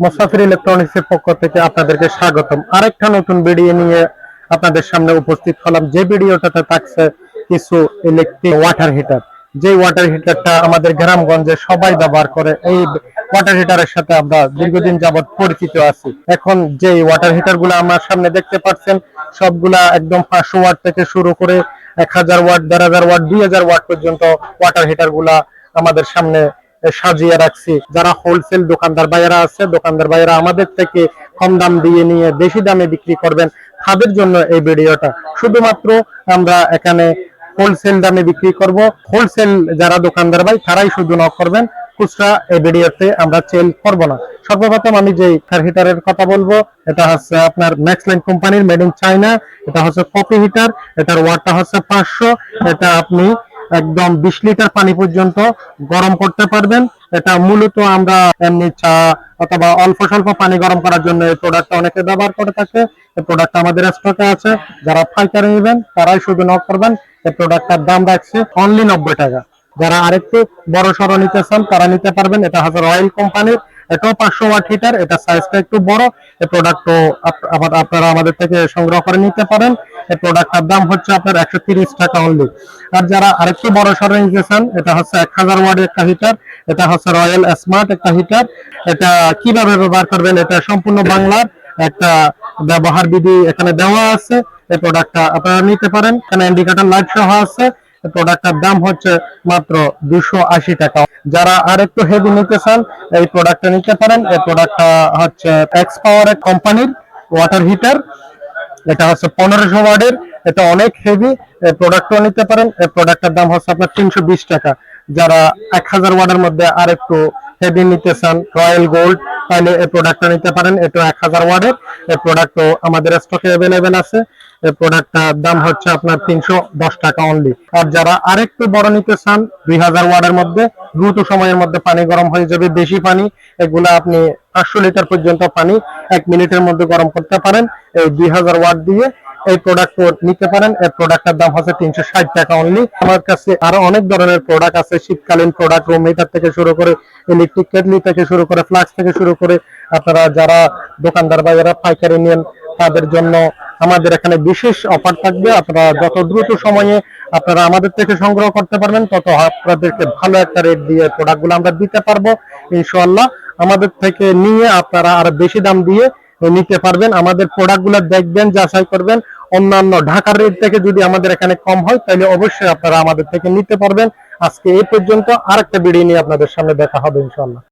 মোসাফির electronics এর পক্ষ থেকে আপনাদেরকে স্বাগতম। আরেকটা নতুন ভিডিও নিয়ে আপনাদের সামনে উপস্থিত হলাম। যে ভিডিওটাতে থাকছে কিছু ইলেকট্রিক ওয়াটার হিটার যে ওয়াটার হিটারটা আমাদের গ্রামগঞ্জে সবাই ব্যবহার করে, এই ওয়াটার হিটারের সাথে আমরা দীর্ঘদিন যাবৎ পরিচিত আছি। এখন যে ওয়াটার হিটারগুলো আমার সামনে দেখতে পাচ্ছেন, সবগুলা একদম পাঁচশো ওয়াট থেকে শুরু করে এক হাজার ওয়াট, দেড় হাজার ওয়াট, দুই হাজার ওয়াট পর্যন্ত ওয়াটার হিটারগুলা আমাদের সামনে সাজিয়ে রাখছি। যারা হোলসেল দোকানদার ভাইয়েরা আছে, দোকানদার ভাইয়েরা আমাদের থেকে কম দাম দিয়ে নিয়ে বেশি দামে বিক্রি করবেন তাদের জন্য এই ভিডিওটা। শুধুমাত্র আমরা এখানে হোলসেল দামে বিক্রি করব। হোলসেল যারা দোকানদার ভাই, তারাই শুধু নক করবেন। খুচরা এই ভিডিওতে আমরা সেল করব না। সর্বপ্রথম আমি যে কার হিটারের কথা বলব, এটা হচ্ছে আপনার ম্যাক্সলাইন কোম্পানির মেড ইন চায়না এটা হচ্ছে কপি হিটার এটার ওয়াটটা হচ্ছে পাঁচশো, এটা আপনি একদম বিশ লিটার পানি পর্যন্ত গরম করতে পারবেন। এটা মূলত আমরা এমনি চা অথবা অল্প স্বল্প পানি গরম করার জন্য এই প্রোডাক্টটা অনেকে ব্যবহার করে থাকে। এই প্রোডাক্টটা আমাদের স্টকে আছে। যারা পাইকারি নেবেন, তারাই শুধু নক করবেন। এই প্রোডাক্টটার দাম রাখছে অনলি নব্বই টাকা। যারা আরেকটু বড় সড়ো নিতে চান, তারা নিতে পারবেন। এটা হাজার অয়েল কোম্পানির এটাও পাঁচশো ওয়াট হিটার এটা সাইজটা একটু বড়। এই প্রোডাক্টও আপনারা আমাদের থেকে সংগ্রহ করে নিতে পারেন। এই প্রোডাক্টটার দাম হচ্ছে আপনার একশো তিরিশ টাকা অনলি আর যারা আরেকটু বড় সড়ো নিতে চান, এটা হচ্ছে এক হাজার ওয়াটের একটা হিটার এটা হচ্ছে রয়্যাল স্মার্ট একটা হিটার এটা কীভাবে ব্যবহার করবেন, এটা সম্পূর্ণ বাংলার একটা ব্যবহার বিধি এখানে দেওয়া আছে। এই প্রোডাক্টটা আপনারা নিতে পারেন। এখানে ইন্ডিকেটর লাইট সহ আছে। প্রোডাক্টটার দাম হচ্ছে মাত্র দুশো আশি টাকা। যারা আর একটু হেভি নিতে চান, এই প্রোডাক্টটা নিতে পারেন। এই প্রোডাক্টটা হচ্ছে এক্স পাওয়ার কোম্পানির ওয়াটার হিটার এটা হচ্ছে পনেরোশো ওয়ার্ডের এটা অনেক হেভি প্রোডাক্টও নিতে পারেন। এই প্রোডাক্টের দাম হচ্ছে আপনার তিনশো বিশ টাকা। যারা এক হাজার ওয়ার্ডের মধ্যে আর একটু হেভি নিতে চান রয়্যাল গোল্ড তাহলে এই প্রোডাক্টটা নিতে পারেন। এটা এক হাজার ওয়ার্ডের এই প্রোডাক্টও আমাদের স্টকে অ্যাভেলেবেল আছে। এই প্রোডাক্টটার দাম হচ্ছে আপনার তিনশো দশ টাকা অনলি আর যারা আরেকটু বড় নিতে চান, দুই হাজার ওয়ার্ডের মধ্যে, দ্রুত সময়ের মধ্যে পানি গরম হয়ে যাবে, বেশি পানি, এগুলা আপনি পাঁচশো লিটার পর্যন্ত পানি এক মিনিটের মধ্যে গরম করতে পারেন। এই দুই হাজার ওয়াট দিয়ে এই প্রোডাক্ট নিতে পারেন। এই প্রোডাক্টের দাম হচ্ছে তিনশো ষাট টাকা অনলি আমার কাছে আরও অনেক ধরনের প্রোডাক্ট আছে, শীতকালীন প্রোডাক্ট রুম হিটার থেকে শুরু করে ইলেকট্রিক কেটলি থেকে শুরু করে ফ্লাক্স থেকে শুরু করে, আপনারা যারা দোকানদার বা যারা পাইকারি নেন, তাদের জন্য আমাদের এখানে বিশেষ অফার থাকবে। আপনারা যত দ্রুত সময়ে আপনারা আমাদের থেকে সংগ্রহ করতে পারবেন, তত আপনাদেরকে ভালো একটা রেট দিয়ে প্রোডাক্টগুলো আমরা দিতে পারব, ইনশাআল্লাহ। আমাদের থেকে নিয়ে আপনারা আর বেশি দাম দিয়ে নিতে পারবেন। আমাদের প্রোডাক্টগুলো দেখবেন, যাচাই করবেন। অন্যান্য ঢাকার রেট থেকে যদি আমাদের এখানে কম হয়, তাহলে অবশ্যই আপনারা আমাদের থেকে নিতে পারবেন। আজকে এই পর্যন্ত আরেকটা ভিডিও নিয়ে আপনাদের সামনে দেখা হবে, ইনশাআল্লাহ।